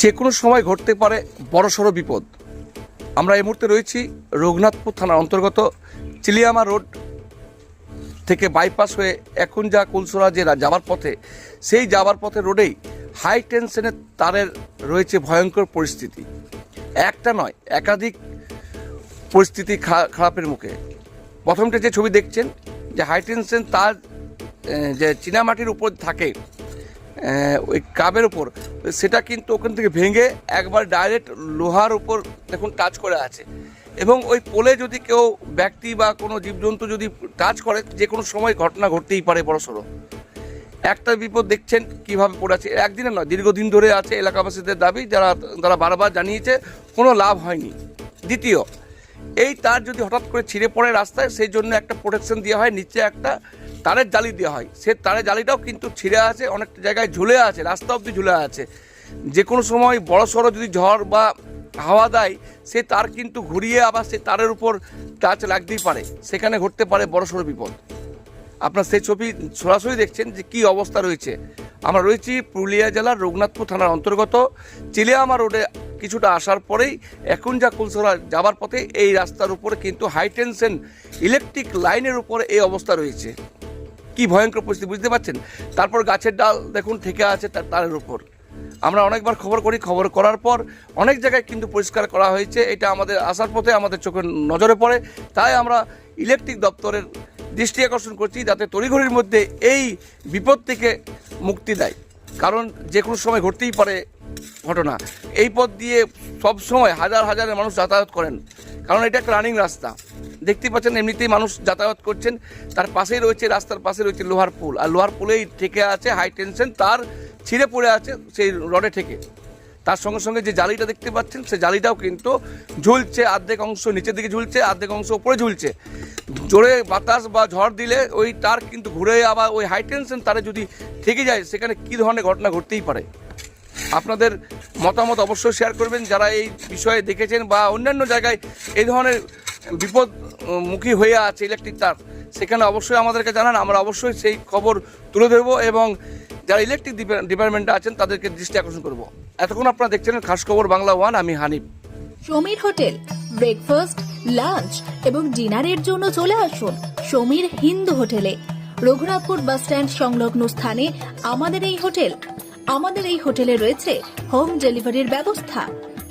যে কোনো সময় ঘটতে পারে বড়সড় বিপদ। আমরা এই মুহূর্তে রয়েছি রঘুনাথপুর থানার অন্তর্গত চিলিয়ামা রোড থেকে বাইপাস হয়ে এখন যা কুলসোরা যে যাওয়ার পথে, সেই যাওয়ার পথে রোডেই হাই টেনশনের তারের রয়েছে ভয়ঙ্কর পরিস্থিতি। একটা নয়, একাধিক পরিস্থিতি খারাপের মুখে। প্রথমটা যে ছবি দেখছেন, যে হাই টেনশন তার যে চীনামাটির উপর থাকে ওই কাবের উপর। সেটা কিন্তু ওখান থেকে ভেঙে একবার ডাইরেক্ট লোহার উপর দেখুন টাচ করে আছে। এবং ওই পোলে যদি কেউ ব্যক্তি বা কোনো জীবজন্তু যদি টাচ করে যে কোনো সময় ঘটনা ঘটতেই পারে বড়সড়। একটা বিপদ দেখছেন কীভাবে পড়ে আছে। একদিনে নয়, দীর্ঘদিন ধরে আছে এলাকাবাসীদের দাবি, যারা, তারা বারবার জানিয়েছে, কোনো লাভ হয়নি। দ্বিতীয়, এই তার যদি হঠাৎ করে ছিঁড়ে পড়ে রাস্তায়, সেই জন্য একটা প্রোটেকশন দেওয়া হয়। নিচে একটা তারের জালি দেওয়া হয়। সে তারের জালিটাও কিন্তু ছিঁড়ে আছে, অনেকটা জায়গায় ঝুলে আছে, রাস্তা অবধি ঝুলে আছে। যে কোনো সময় বড় সড়ো যদি ঝড় বা হাওয়া দেয়, সে তার কিন্তু ঘুরিয়ে আবার সে তারের উপর টাচ লাগতেই পারে। সেখানে ঘটতে পারে বড় সড়ো বিপদ। আপনার সেই ছবি সরাসরি দেখছেন যে কি অবস্থা রয়েছে। আমরা রয়েছি পুরুলিয়া জেলার রঘুনাথপুর থানার অন্তর্গত। চিলিয়ামা রোডে কিছুটা আসার পরেই এখন যা কুলসরা যাবার পথে এই রাস্তার উপরে কিন্তু হাই টেনশন ইলেকট্রিক লাইনের উপরে এই অবস্থা রয়েছে। কি ভয়ঙ্কর পরিস্থিতি, বুঝতে পারছেন? তারপর গাছের ডাল দেখুন ঠেকে আছে তার তারের উপর। আমরা অনেকবার খবর করি, খবর করার পর অনেক জায়গায় কিন্তু পরিষ্কার করা হয়েছে, এটা আমাদের আসার পথে আমাদের চোখের নজরে পড়ে। তাই আমরা ইলেকট্রিক দপ্তরের দৃষ্টি আকর্ষণ করছি, যাতে তড়িঘড়ির মধ্যে এই বিপদ থেকে মুক্তি দেয়। কারণ যে কোনো সময় ঘটতেই পারে ঘটনা। এই পথ দিয়ে সব সময় হাজার হাজার মানুষ যাতায়াত করেন। কারণ এটা একটা রানিং রাস্তা। দেখতেই পাচ্ছেন, এমনিতেই মানুষ যাতায়াত করছেন। তার পাশেই রয়েছে, রাস্তার পাশে রয়েছে লোহার পুল। আর লোহার পুলেই ঠেকে আছে হাই টেনশন তার ছিঁড়ে পড়ে আছে সেই রডে ঠেকে। তার সঙ্গে সঙ্গে যে জালিটা দেখতে পাচ্ছেন সেই জালিটাও কিন্তু ঝুলছে অর্ধেক অংশ নিচের দিকে ঝুলছে, আর্ধেক অংশ উপরে ঝুলছে। জোরে বাতাস বা ঝড় দিলে ওই তার কিন্তু ঘুরে আবার ওই হাই টেনশন তারে যদি থেকে যায়, সেখানে কী ধরনের ঘটনা ঘটতেই পারে? আপনাদের মতামত অবশ্যই শেয়ার করবেন। যারা এই বিষয়ে দেখেছেন বা অন্যান্য জায়গায় এই ধরনের বিপদ উম, মুখী হয়ে আছে ইলেকট্রিক তার। সেখানে অবশ্যই আমাদেরকে জানান আমরা অবশ্যই সেই খবর তুলে ধরবো এবং যারা ইলেকট্রিক ডিপার্টমেন্টে আছেন তাদেরকে দৃষ্টি আকর্ষণ করব। এতক্ষণ আপনারা দেখছিলেন খাস খবর বাংলা ওয়ান আমি Hanif. Samir hotel breakfast lunch এবং ডিনারের জন্য চলে আসুন সমীর হিন্দু হোটেলে। রঘুনাথপুর বাস স্ট্যান্ড সংলগ্ন স্থানে আমাদের এই হোটেল। আমাদের এই হোটেলে রয়েছে হোম ডেলিভারির ব্যবস্থা।